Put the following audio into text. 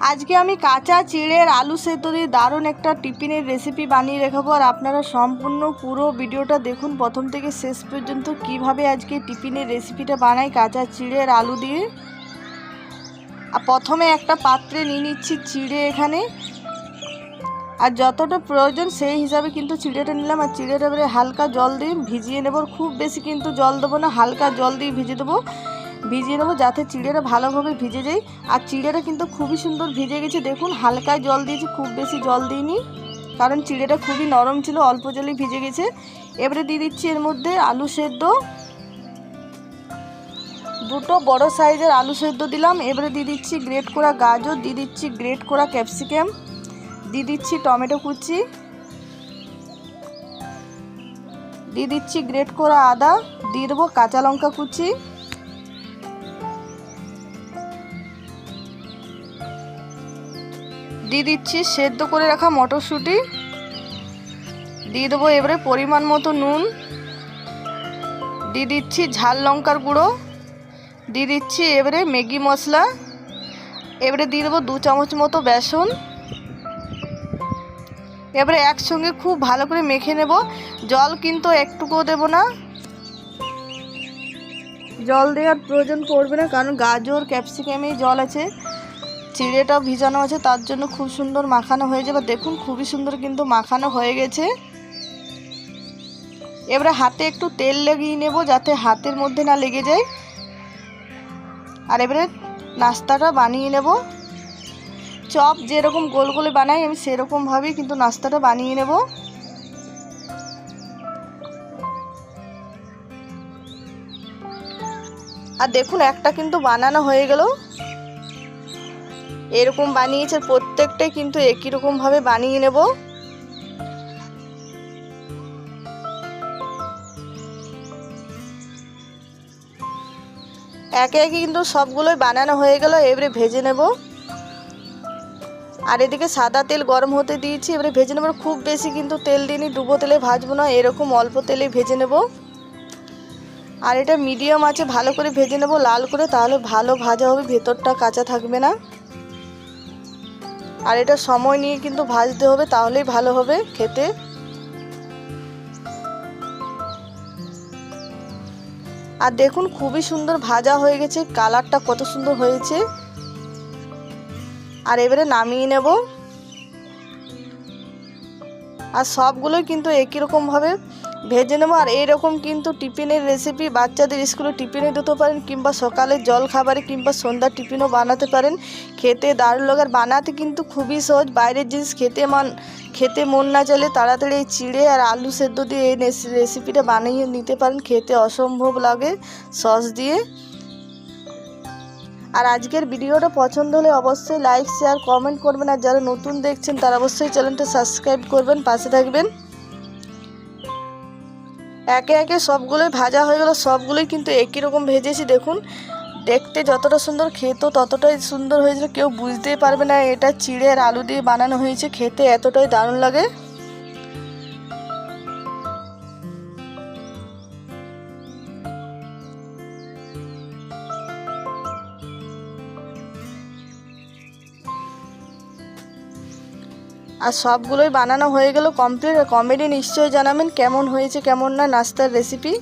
আজকে আমি কাঁচা চিড়ের আলু সেদ্ধ দিয়ে দারুণ একটা টিফিনের রেসিপি বানিয়ে রেখাবো আর আপনারা সম্পূর্ণ পুরো ভিডিওটা দেখুন প্রথম থেকে শেষ পর্যন্ত কীভাবে আজকে টিফিনের রেসিপিটা বানাই কাঁচা চিড়ের আলু দিয়ে। আর প্রথমে একটা পাত্রে নিয়ে নিচ্ছি চিড়ে এখানে। আর যতটা প্রয়োজন সেই হিসাবে কিন্তু চিড়েটা নিলাম। আর চিড়েটা এবারে হালকা জল দিয়ে ভিজিয়ে নেব। খুব বেশি কিন্তু জল দেবো না, হালকা জল দিয়ে ভিজিয়ে দেবো। ভিজিয়ে নেব যাতে চিড়েটা ভালোভাবে ভিজে যায়। আর চিড়েটা কিন্তু খুবই সুন্দর ভিজে গেছে। দেখুন, হালকায় জল দিয়েছি, খুব বেশি জল দিইনি। কারণ চিড়েটা খুবই নরম ছিল, অল্প জলেই ভিজে গেছে। এবারে দিয়ে দিচ্ছি এর মধ্যে আলু সেদ্ধ। দুটো বড় সাইজের আলু সেদ্ধ দিলাম। এবারে দিয়ে দিচ্ছি গ্রেট করা গাজর, দিয়ে দিচ্ছি গ্রেট করা ক্যাপসিকাম, দিয়ে দিচ্ছি টমেটো কুচি, দিয়ে দিচ্ছি গ্রেট করা আদা, দিয়ে দেবো কাঁচা লঙ্কা কুচি। দিয়ে দিচ্ছি, সেদ্ধ করে রাখা মটরশুঁটি। দিয়ে দেবো এবারে পরিমাণ মতো নুন। দিয়ে দিচ্ছি ঝাল লঙ্কার গুঁড়ো। দিয়ে দিচ্ছি এবারে ম্যাগি মশলা। এবারে দিয়ে দেবো দু চামচ মতো বেসন। এবারে একসঙ্গে খুব ভালো করে মেখে নেব। জল কিন্তু একটুকুও দেবো না। জল দেওয়ার প্রয়োজন পড়বে না, কারণ গাজর ক্যাপসিকামেই জল আছে। চিড়েটাও ভিজানো আছে, তার জন্য খুব সুন্দর মাখানো হয়ে যাবে। দেখুন, খুবই সুন্দর কিন্তু মাখানো হয়ে গেছে। এবারে হাতে একটু তেল লাগিয়ে নেব যাতে হাতের মধ্যে না লেগে যায়। আর এবারে নাস্তাটা বানিয়ে নেব। চপ যেরকম গোল গোলে বানাই, আমি সেরকমভাবেই কিন্তু নাস্তাটা বানিয়ে নেব। আর দেখুন, একটা কিন্তু বানানো হয়ে গেল। এরকম বানিয়েছে প্রত্যেকটাই কিন্তু একই রকমভাবে বানিয়ে নেব। একে একে কিন্তু সবগুলোই বানানো হয়ে গেল, এবারে ভেজে নেব। আর এদিকে সাদা তেল গরম হতে দিয়েছি, এবারে ভেজে নেব। খুব বেশি কিন্তু তেল দিইনি ডুবো তেলে ভাজবো না, এরকম অল্প তেলে ভেজে নেব। আর এটা মিডিয়াম আছে, ভালো করে ভেজে নেব লাল করে, তাহলে ভালো ভাজা হবে, ভেতরটা কাঁচা থাকবে না। আর এটা সময় নিয়ে কিন্তু ভাজতে হবে, তাহলেই ভালো হবে খেতে। আর দেখুন, খুবই সুন্দর ভাজা হয়ে গেছে, কালারটা কত সুন্দর হয়েছে। আর এবারে নামিয়ে নেব। আর সবগুলোই কিন্তু একই রকমভাবে ভেজে নেব। আর এইরকম কিন্তু টিফিনের রেসিপি বাচ্চাদের স্কুলে টিফিনে দিতে পারেন কিংবা সকালে জল খাবারে কিংবা সন্ধ্যার টিফিনও বানাতে পারেন। খেতে দারুণ লাগার বানাতে কিন্তু খুবই সহজ। বাইরের জিনিস খেতে মান, খেতে মন না চাইলে তাড়াতাড়ি এই চিড়ে আর আলু সেদ্ধ দিয়ে এই রেসিপিটা বানিয়ে নিতে পারেন। খেতে অসম্ভব লাগে সস দিয়ে। আর আজকের ভিডিওটা পছন্দ হলে অবশ্যই লাইক শেয়ার কমেন্ট করবেন। আর যারা নতুন দেখছেন তারা অবশ্যই চ্যানেলটা সাবস্ক্রাইব করবেন, পাশে থাকবেন। একে একে সবগুলোই ভাজা হয়ে গেল, সবগুলোই কিন্তু একই রকম ভেজেছি, দেখুন। দেখতে যতটা সুন্দর খেতেও ততটাই সুন্দর হয়েছিল কেউ বুঝতেই পারবে না, এটা চিড়ে আর আলু দিয়ে বানানো হয়েছে, খেতে এতটাই দারুণ লাগে। আর সবগুলোই বানানো হয়ে গেল কমপ্লিট কমেডি নিশ্চয়ই জানাবেন কেমন হয়েছে, কেমন না, নাস্তার রেসিপি